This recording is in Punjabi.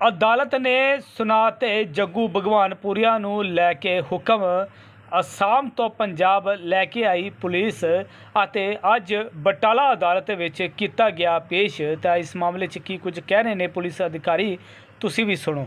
ਅਦਾਲਤ ਨੇ ਸੁਨਾਤੇ ਜੱਗੂ ਭਗਵਾਨਪੁਰੀਆ ਨੂੰ ਲੈ ਕੇ ਹੁਕਮ। ਅਸਾਮ ਤੋਂ ਪੰਜਾਬ ਲੈ ਕੇ ਆਈ ਪੁਲਿਸ ਅਤੇ ਅੱਜ ਬਟਾਲਾ ਅਦਾਲਤ ਵਿੱਚ ਕੀਤਾ ਗਿਆ ਪੇਸ਼। ਤਾਂ ਇਸ ਮਾਮਲੇ 'ਚ ਕੀ ਕੁਝ ਕਹਿ ਰਹੇ ਨੇ ਪੁਲਿਸ ਅਧਿਕਾਰੀ? ਤੁਸੀਂ ਵੀ ਸੁਣੋ।